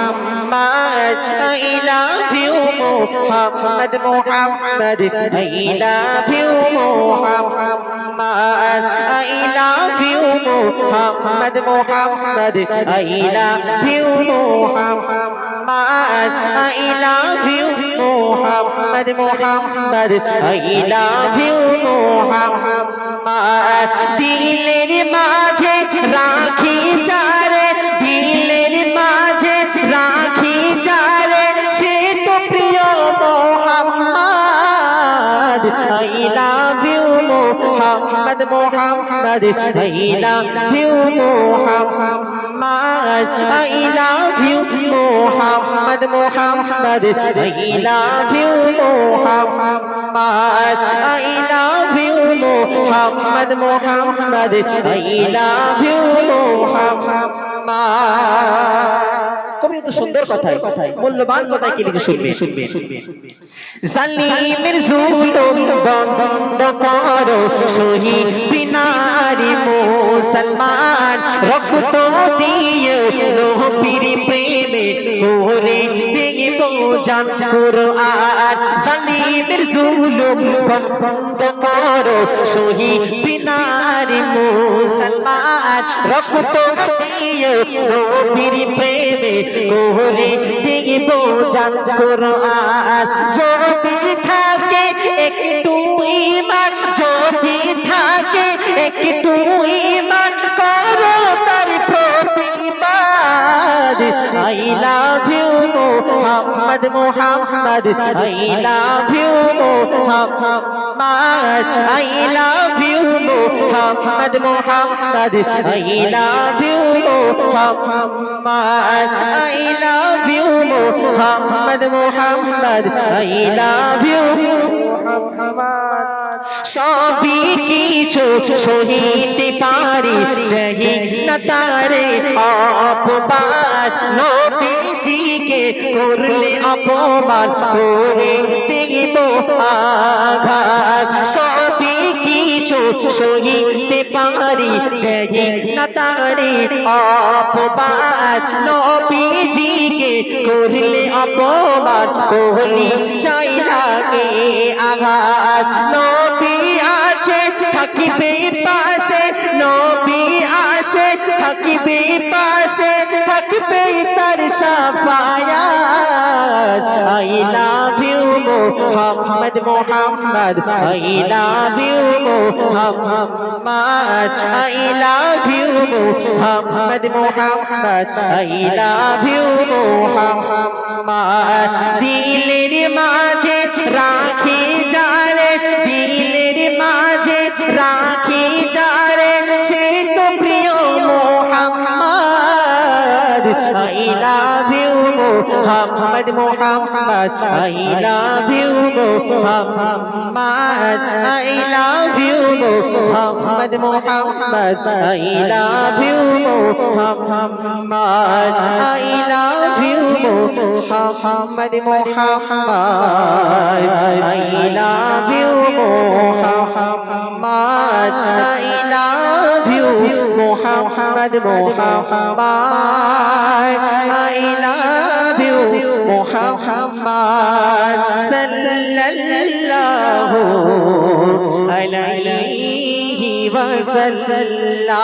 Muhammad I love you Muhammad Muhammad I love you Muhammad I love you Muhammad Muhammad I love you Muhammad I love you Muhammad Muhammad I love you Muhammad দিলের মাঝে রাখি Muhammad Muhammad I love you Muhammad I love you Muhammad Muhammad I love you Muhammad I love you Muhammad Muhammad I love you Muhammad. কবি তো সুন্দর কথাই মূল্যবান কথাই কি লিখে শুনবে? শুনবে জালিমের জুলুম বন্ধ করো শহীদ বিনারি মুসলমান রক্ত দিয়ে নবীর প্রেমে করে দেব জান কুরআন। জালিমের জুলুম বন্ধ করো শহীদ বিনারি মুসলমান রক্ত দিয়ে নবীর প্রেমে করে দেব জান কুরআন। যদি থাকে একটু ইমান যদি থাকে একটু ইমান করো তার প্রতিবাদ। I love you Muhammad Muhammad. I love you I love you Muhammad Muhammad I love you Muhammad I love you Muhammad Muhammad I love you সবই কিছু সহিতে পারি। রহি না তারে অপবাদ নবীজিকে করলে অপমান করে দেব আঘাত। সহিতে পারি। না তারে অপবাদ, নবীজিকে করলে অপমান করলে চাই লাগে আঘাত। নবী আছে, থাকিবে পাশে, নবী আসে থাকিবে পাশে, থাকবে তার Safayat. I Muhammad Muhammad I love you Muhammad I love you Muhammad Muhammad I love you Muhammad. দিলের মাঝে রাখি যারে, দিলের মাঝে রাখি Muhammad I love you Muhammad Muhammad I love you Muhammad I love you Muhammad Muhammad I love you Muhammad I love you Muhammad Muhammad I love Muhammad Muhammad I love you Muhammad সাল্লাল্লাহু আলাইহি ওয়াসাল্লাম শুনলেন